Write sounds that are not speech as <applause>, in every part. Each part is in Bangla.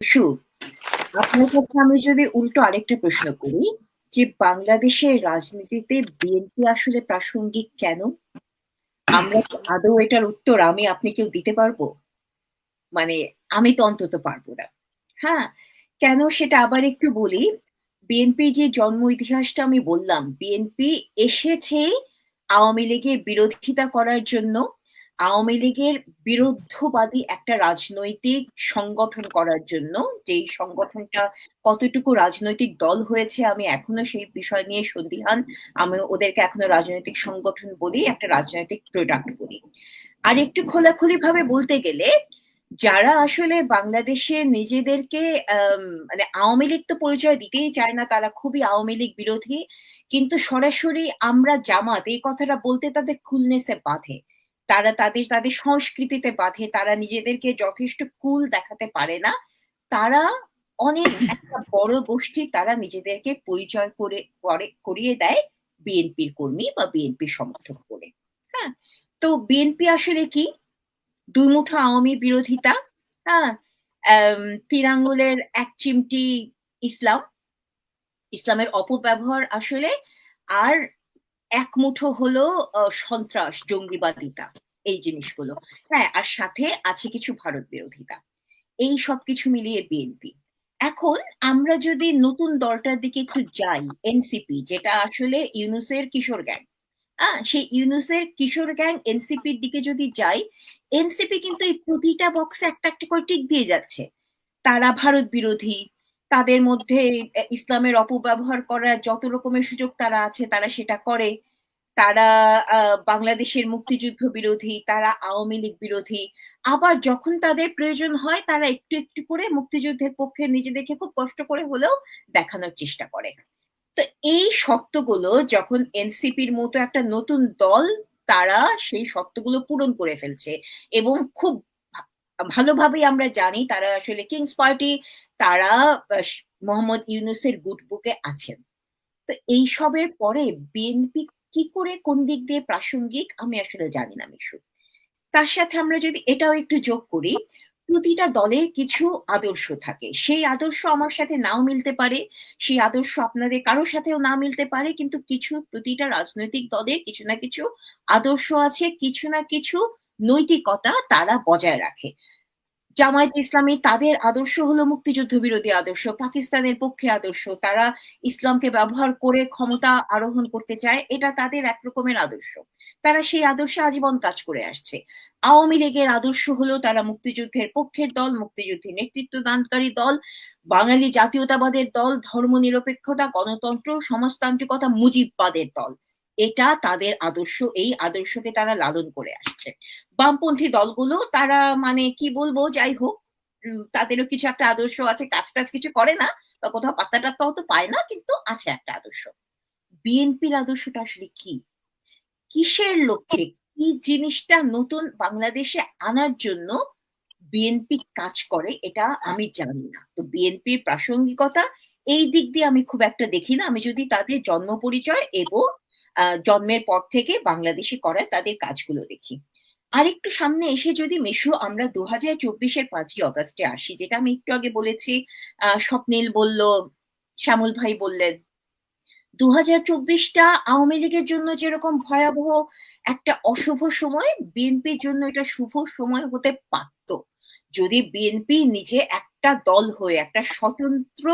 শু আপনার কাছে আমি যদি উল্টো আরেকটা প্রশ্ন করি, যে বাংলাদেশের রাজনীতিতে বিএনপি আসলে প্রাসঙ্গিক কেন? আমরা আদৌ এটার উত্তর আমি আপনি কেউ দিতে পারব? মানে আমি তো অন্তত পারব না। হ্যাঁ কেন সেটা আবার একটু বলি, বিএনপি যে জন্ম ইতিহাসটা আমি বললাম, বিএনপি এসেছে আওয়ামী লীগের বিরোধিতা করার জন্য আওয়ামী লীগের বিরুদ্ধবাদী একটা রাজনৈতিক সংগঠন করার জন্য যে সংগঠনটা কতটুকু রাজনৈতিক দল হয়েছে আমি এখনও সেই বিষয় নিয়ে সন্দিহান। আমি ওদেরকে এখনও রাজনৈতিক সংগঠন বলি, একটা রাজনৈতিক প্রোডাক্ট বলি। আর একটু খোলাখুলি ভাবে বলতে গেলে, যারা আসলে বাংলাদেশে নিজেদেরকে মানে আওয়ামী লীগ তো পরিচয় দিতেই চায় না, তারা খুবই আওয়ামী লীগ বিরোধী। কিন্তু সরাসরি আমরা জামাত, এই কথাটা বলতে তাদের খুলনেসে বাঁধে। তারা তাদের তাদের সংস্কৃতিতে বাঁধে তারা নিজেদেরকে যথেষ্ট কুল দেখাতে পারে না। তারা অনেক <laughs> একটা বড় গোষ্ঠী তারা নিজেদেরকে পরিচয় করে করিয়ে দেয় বিএনপির কর্মী বা বিএনপির সমর্থক করে হ্যাঁ তো বিএনপি আসলে কি? দুই মুঠো আওয়ামী বিরোধিতা হ্যাঁ তিন আঙ্গুলের এক চিমটি ইসলাম ইসলামের অপব্যবহার আসলে আর এক মুঠো হলো সন্ত্রাস, জঙ্গিবাদিতা, এই জিনিসগুলো। হ্যাঁ আর সাথে আছে কিছু ভারত বিরোধিতা। এই সব কিছু মিলিয়ে বিএনপি। এখন আমরা যদি নতুন দলটার দিকে একটু যাই, এনসিপি, যেটা আসলে ইউনুসের কিশোর গ্যাং। হ্যাঁ সেই ইউনুসের কিশোর গ্যাং এনসিপির দিকে যদি যাই, এনসিপি কিন্তু এই প্রতিটা বক্সে একটা একটা করে টিক দিয়ে যাচ্ছে। তারা ভারত বিরোধী তাদের মধ্যে ইসলামের অপব্যবহার করার যত রকমের সুযোগ তারা আছে, তারা সেটা করে। তারা বাংলাদেশের মুক্তিযুদ্ধ বিরোধী, তারা আওয়ামী লীগ বিরোধী। আবার যখন তাদের প্রয়োজন হয়, তারা একটু একটু করে মুক্তিযুদ্ধের পক্ষে নিজেদেরকে খুব কষ্ট করে হলেও দেখানোর চেষ্টা করে। তো এই শর্তগুলো যখন এনসিপির মতো একটা নতুন দল, তারা সেই শর্তগুলো পূরণ করে ফেলছে এবং খুব ভালোভাবেই আমরা জানি তারা আসলে কিংস পার্টি তারা মোহাম্মদ ইউনুসের গুড বুকে আছেন। তো এই সবের পরে বিএনপি কি করে কোন দিক দিয়ে প্রাসঙ্গিক আমি আসলে জানি না মিশু। তার সাথে আমরা যদি এটাও একটু যোগ করি, প্রতিটা দলের কিছু আদর্শ থাকে। সেই আদর্শ আমার সাথে নাও মিলতে পারে, সেই আদর্শ আপনাদের কারোর সাথেও না মিলতে পারে, কিন্তু কিছু প্রতিটা রাজনৈতিক দলের কিছু না কিছু আদর্শ আছে, কিছু না কিছু নৈতিকতা তারা বজায় রাখে। জামায়াত ইসলামী তাদের আদর্শ হলো মুক্তিযুদ্ধ বিরোধী আদর্শ, পাকিস্তানের পক্ষে আদর্শ। তারা ইসলামকে ব্যবহার করে ক্ষমতা আরোহণ করতে চায়, এটা তাদের একরকমের আদর্শ। তারা সেই আদর্শে আজীবন কাজ করে আসছে। আওয়ামী লীগের আদর্শ হলো তারা মুক্তিযুদ্ধের পক্ষের দল মুক্তিযুদ্ধের নেতৃত্ব দানকারী দল, বাঙালি জাতীয়তাবাদের দল ধর্ম নিরপেক্ষতা গণতন্ত্র, সমাজতান্ত্রিকতা মুজিববাদের দল। এটা তাদের আদর্শ, এই আদর্শকে তারা লালন করে আসছে। বামপন্থী দলগুলো তারা মানে কি বলব, যাই হোক তাদেরও কিছু একটা আদর্শ আছে কাজ টাজ কিছু করে না, বা কোথাও পাত্তা টাত্তা হয়তো পায় না, কিন্তু আছে একটা আদর্শ। বিএনপির আদর্শটা আসলে কি? কিসের লক্ষ্যে? কি জিনিসটা নতুন বাংলাদেশে আনার জন্য বিএনপি কাজ করে, এটা আমি জানি না। তো বিএনপির প্রাসঙ্গিকতা, এই দিক দিয়ে আমি খুব একটা দেখি না। আমি যদি তাদের জন্ম পরিচয় এবং জন্মের পর থেকে বাংলাদেশে করা তাদের কাজগুলো দেখি। আর একটু সামনে এসে যদি মেশো, আমরা দু হাজার চব্বিশের পাঁচই অগস্টে আসি, যেটা আমি একটু আগে বলেছি স্বপ্নীল বলল, শ্যামল ভাই বললেন। দু হাজার চব্বিশটা আওয়ামী লীগের জন্য যেরকম ভয়াবহ একটা অশুভ সময়, বিএনপির জন্য এটা শুভ সময় হতে পারত। যদি বিএনপি নিজে একটা দল হয়ে, একটা স্বতন্ত্র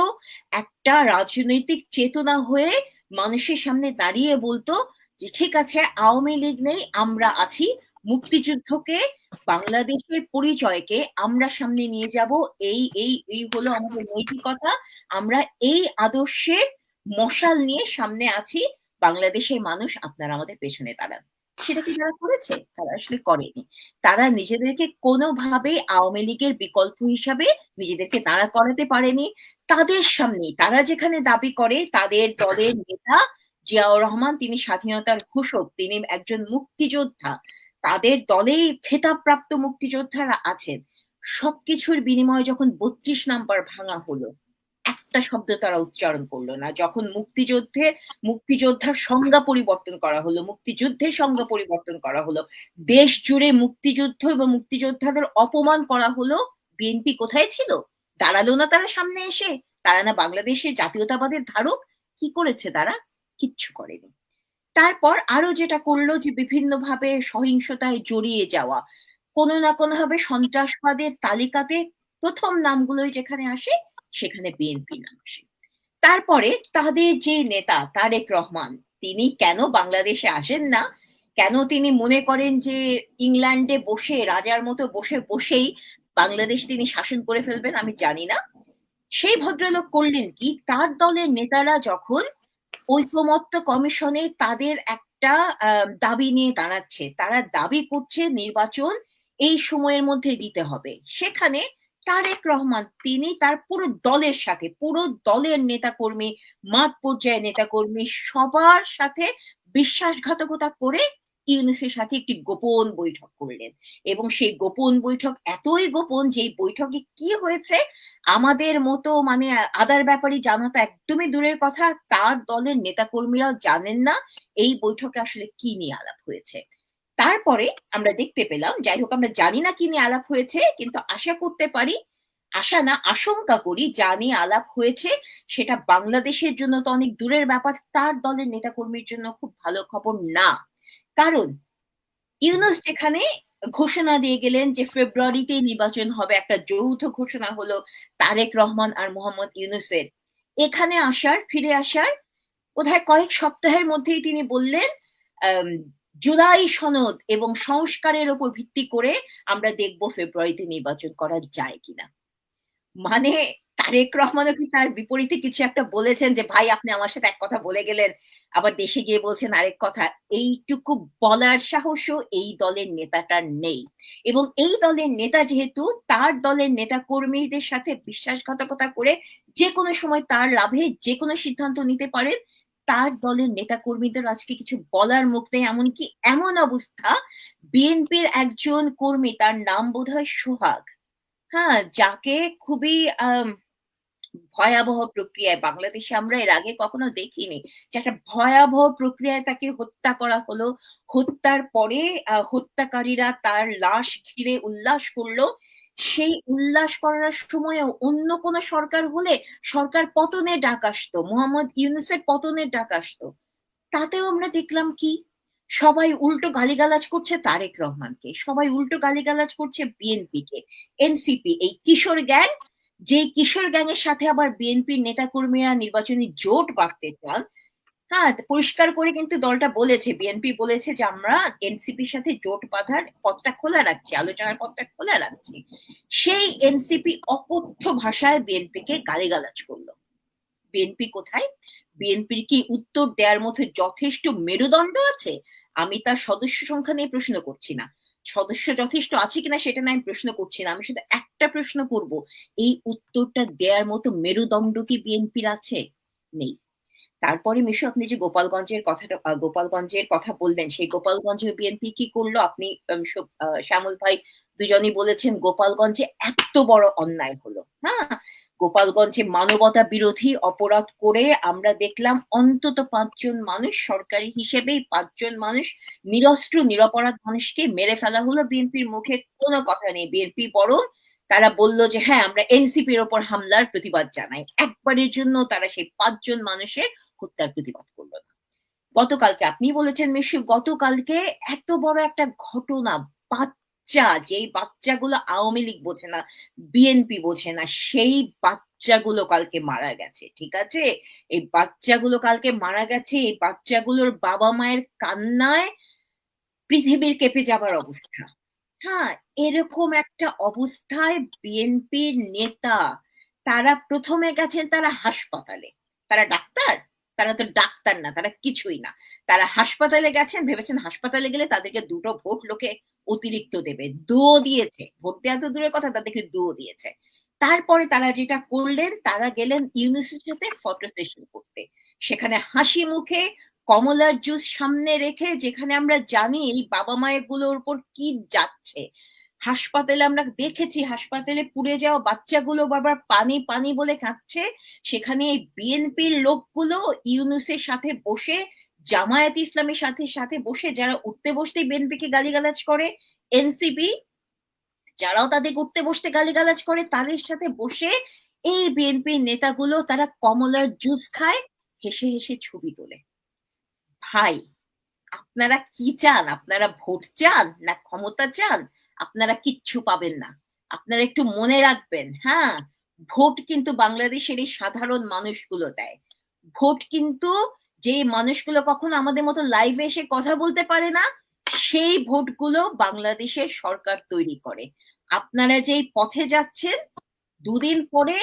একটা রাজনৈতিক চেতনা হয়ে মানুষের সামনে দাঁড়িয়ে বলতো যে, ঠিক আছে, আওয়ামী লীগ নেই, আমরা আছি। মুক্তিযুদ্ধকে, বাংলাদেশের পরিচয়কে আমরা সামনে নিয়ে যাব। এই এই এই হলো আমাদের নৈতিকতা। আমরা এই আদর্শের মশাল নিয়ে সামনে আছি। বাংলাদেশের মানুষ আপনারা আমাদের পেছনে দাঁড়ান। সেটা কি তারা করেছে? তারা আসলে করেনি। তারা নিজেদেরকে কোনোভাবে আওয়ামী লীগের বিকল্প হিসাবে নিজেদেরকে দাঁড়া করাতে পারেনি। তাদের সামনে তারা যেখানে দাবি করে, তাদের দলের নেতা জিয়াউর রহমান, তিনি স্বাধীনতার ঘোষক, তিনি একজন মুক্তিযোদ্ধা। তাদের দলেই খেতাবপ্রাপ্ত মুক্তিযোদ্ধারা আছেন। সবকিছুর বিনিময়ে যখন বত্রিশ নাম্বার ভাঙা হলো একটা শব্দ তারা উচ্চারণ করল না। যখন মুক্তিযুদ্ধের মুক্তিযোদ্ধার সংজ্ঞা পরিবর্তন করা হলো, মুক্তিযুদ্ধের সংজ্ঞা পরিবর্তন করা হলো, দেশ জুড়ে মুক্তিযুদ্ধ এবং মুক্তিযোদ্ধাদের অপমান করা হলো, বিএনপি কোথায় ছিল? দাঁড়াল না তারা সামনে এসে? তারা না বাংলাদেশের জাতীয়তাবাদের ধারক? কি করেছে তারা? কিচ্ছু করেনি। তারপর আরও যেটা করল যে বিভিন্নভাবে সহিংসতায় জড়িয়ে যাওয়া, কোনো না কোনো ভাবে সন্ত্রাসবাদের তালিকাতে প্রথম নামগুলোই যেখানে আসে সেখানে বিএনপি নাম তারপরে তাদের যে নেতা তারেক রহমান, তিনি কেন বাংলাদেশে আসেন না? কেন তিনি মনে করেন যে ইংল্যান্ডে বসে, রাজার মতো বসে, বসেই বাংলাদেশ তিনি শাসন করে ফেলবেন আমি জানি না। সেই ভদ্রলোক করলেন কি? তার দলের নেতারা যখন ঐকমত্য কমিশনে তাদের একটা দাবি নিয়ে দাঁড়াচ্ছে, তারা দাবি করছে নির্বাচন এই সময়ের মধ্যে দিতে হবে। সেখানে তারেক রহমান, তিনি তার পুরো দলের সাথে, পুরো দলের নেতাকর্মী, মাঠ পর্যায়ে নেতাকর্মী সবার সাথে বিশ্বাসঘাতকতা করে ইউনিসের সাথে একটি গোপন বৈঠক করলেন। এবং সেই গোপন বৈঠক এতই গোপন যে বৈঠকে কি হয়েছে, আমাদের মতো মানে আদার ব্যাপারে জানা তো একদমই দূরের কথা, তার দলের নেতাকর্মীরাও জানেন না এই বৈঠকে আসলে কি নিয়ে আলাপ হয়েছে। তারপরে আমরা দেখতে পেলাম যাই হোক আমরা জানি না কি নিয়ে আলাপ হয়েছে, কিন্তু আশা করতে পারি, আশা না, আশঙ্কা করি যা নিয়ে আলাপ হয়েছে, সেটা বাংলাদেশের জন্য তো অনেক দূরের ব্যাপার, তার দলের নেতাকর্মীর জন্য খুব ভালো খবর না। কারণ ইউনুস যেখানে ঘোষণা দিয়ে গেলেন যে ফেব্রুয়ারিতে নির্বাচন হবে, একটা যৌথ ঘোষণা হলো তারেক রহমান আর মোহাম্মদ ইউনুসের। এখানে আসার, ফিরে আসার, বোধহয় কয়েক সপ্তাহের মধ্যেই তিনি বললেন জুলাই সনদ এবং সংস্কারের ওপর ভিত্তি করে আমরা দেখব ফেব্রুয়ারিতে নির্বাচন করা যায় কিনা। মানে তারেক রহমানও কি তার বিপরীতে কিছু একটা বলেছেন যে, ভাই, আপনি আমার সাথে এক কথা বলে গেলেন। আবার দেশে গিয়ে বলছেন আরেক কথা। এইটুকু বলার সাহসও এই দলের নেতাটার নেই। এবং এই দলের নেতা যেহেতু, তার দলের নেতা কর্মীদের সাথে বিশ্বাসঘাতকতা করে যে কোনো সময় তার লাভে যে কোনো সিদ্ধান্ত নিতে পারেন। তার দলের নেতা কর্মীদের আজকে কিছু বলার মুখ নেই, এমনকি এমন অবস্থা, বিএনপির একজন কর্মী, তার নাম বোধ হয় সোহাগ। হ্যাঁ যাকে খুবই ভয়াবহ প্রক্রিয়ায়, বাংলাদেশে আমরা এর আগে কখনো দেখিনি, যে একটা ভয়াবহ প্রক্রিয়ায় তাকে হত্যা করা হলো। হত্যার পরে হত্যাকারীরা তার লাশ ঘিরে উল্লাস করল সেই উল্লাস করার সময় অন্য কোন সরকার হলে সরকার পতনের ডাক আসতো, মোহাম্মদ ইউনুসের পতনের ডাক আসতো। তাতেও আমরা দেখলাম কি? সবাই উল্টো গালিগালাজ করছে তারেক রহমানকে, সবাই উল্টো গালিগালাজ করছে বিএনপি কে এনসিপি, এই কিশোর গ্যাং যে কিশোর গ্যাং এর সাথে আবার বিএনপির নেতাকর্মীরা নির্বাচনী জোট বাঁধতে চান হ্যাঁ পরিষ্কার করে কিন্তু দলটা বলেছে। বিএনপি বলেছে যে, আমরা এনসিপির সাথে জোট বাঁধার পথটা খোলা রাখছি, আলোচনার পথটা খোলা রাখছি। সেই এনসিপি অকথ্য ভাষায় বিএনপিকে গালিগালাজ করল। বিএনপি কোথায়? বিএনপির কি উত্তর দেওয়ার মধ্যে যথেষ্ট মেরুদণ্ড আছে? আমি তার সদস্য সংখ্যা নিয়ে প্রশ্ন করছি না। সদস্য যথেষ্ট আছে কিনা সেটা না আমি প্রশ্ন করছি না। আমি শুধু একটা প্রশ্ন করব। এই উত্তরটা দেওয়ার মতো মেরুদণ্ড কি বিএনপির আছে? নেই। তারপরে মিশু, আপনি যে গোপালগঞ্জের কথাটা গোপালগঞ্জের কথা বললেন, সেই গোপালগঞ্জে বিএনপি কি করল? আপনি শ্যামল ভাই দুজনই বলেছেন গোপালগঞ্জে এত বড় অন্যায় হলো। হ্যাঁ? গোপালগঞ্জে মানবতা বিরোধী অপরাধ করে আমরা দেখলাম অন্তত পাঁচজন মানুষ সরকারি হিসেবেই পাঁচজন মানুষ নিরস্ত্র, নিরপরাধ মানুষকে মেরে ফেলা হলো। বিএনপির মুখে কোনো কথা নেই। বিএনপি বরং তারা বলল যে হ্যাঁ আমরা এনসিপির ওপর হামলার প্রতিবাদ জানাই। একবারের জন্য তারা সেই পাঁচজন মানুষের হত্যার প্রতিবাদ করল না। গতকালকে আপনি বলেছেন মিশু গতকালকে এত বড় একটা ঘটনা, বাচ্চা, যেই বাচ্চাগুলো আওয়ামী লীগ বোঝে না, বিএনপি বোঝে না, সেই বাচ্চাগুলো কালকে মারা গেছে, ঠিক আছে? এই বাচ্চাগুলো কালকে মারা গেছে, এই বাচ্চাগুলোর বাবা মায়ের কান্নায় পৃথিবীর কেঁপে যাবার অবস্থা। হ্যাঁ এরকম একটা অবস্থায় বিএনপির নেতা, তারা প্রথমে গেছেন তারা হাসপাতালে। তারা ডাক্তার? তারা তো ডাক্তার না, তারা কিছুই না। তারা হাসপাতালে গেছেন, ভেবেছেন হাসপাতালে গেলে তাদেরকে দুটো ভোট লোকে অতিরিক্ত দেবে। দুও দিয়েছে। ভোট দেওয়া তো দূরের কথা, তাদেরকে দুও দিয়েছে। তারপরে তারা যেটা করলেন, তারা গেলেন ইউনিভার্সিটিতে ফটো সেশন করতে। সেখানে হাসি মুখে কমলার জুস সামনে রেখে যেখানে আমরা জানি এই বাবা মায়েরগুলোর উপর কি যাচ্ছে। হাসপাতালে আমরা দেখেছি, হাসপাতালে পুড়ে যাওয়া বাচ্চাগুলো বারবার পানি পানি বলে কাঁদছে। সেখানে এই বিএনপির লোকগুলো ইউনুসের সাথে বসে, জামায়াত ইসলামের সাথে সাথে বসে যারা উঠতে বসতে বিএনপিকে গালিগালাজ করে, এনসিপি, যারাও তাদের উঠতে বসতে গালিগালাজ করে, তাদের সাথে বসে এই বিএনপির নেতাগুলো তারা কমলার জুস খায়, হেসে হেসে ছবি তোলে। ভাই, আপনারা কি চান? আপনারা ভোট চান না ক্ষমতা চান? আপনারা কিচ্ছু পাবেন না। আপনারা একটু মনে রাখবেন হ্যাঁ? ভোট কিন্তু বাংলাদেশের এই সাধারণ মানুষগুলো দেয়। ভোট কিন্তু যে মানুষগুলো কখনো আমাদের মতো লাইভে এসে কথা বলতে পারে না, সেই ভোটগুলো বাংলাদেশের সরকার তৈরি করে। আপনারা যেই পথে যাচ্ছেন, দুদিন পরে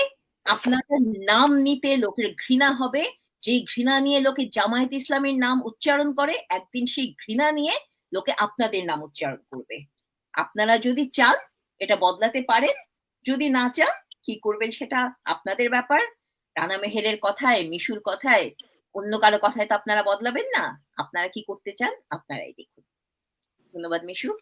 আপনাদের নাম নিতে লোকের ঘৃণা হবে। যেই ঘৃণা নিয়ে লোকে জামায়াত ইসলামের নাম উচ্চারণ করে, একদিন সেই ঘৃণা নিয়ে লোকে আপনাদের নাম উচ্চারণ করবে। আপনারা যদি চান, এটা বদলাতে পারেন। যদি না চান, কি করবেন সেটা আপনাদের ব্যাপার। রানা মেহেরের কথায়, মিশুর কথায়, অন্য কারও কথায় তো আপনারা বদলাবেন না। আপনারা কি করতে চান, আপনারাই দেখুন। ধন্যবাদ মিশু।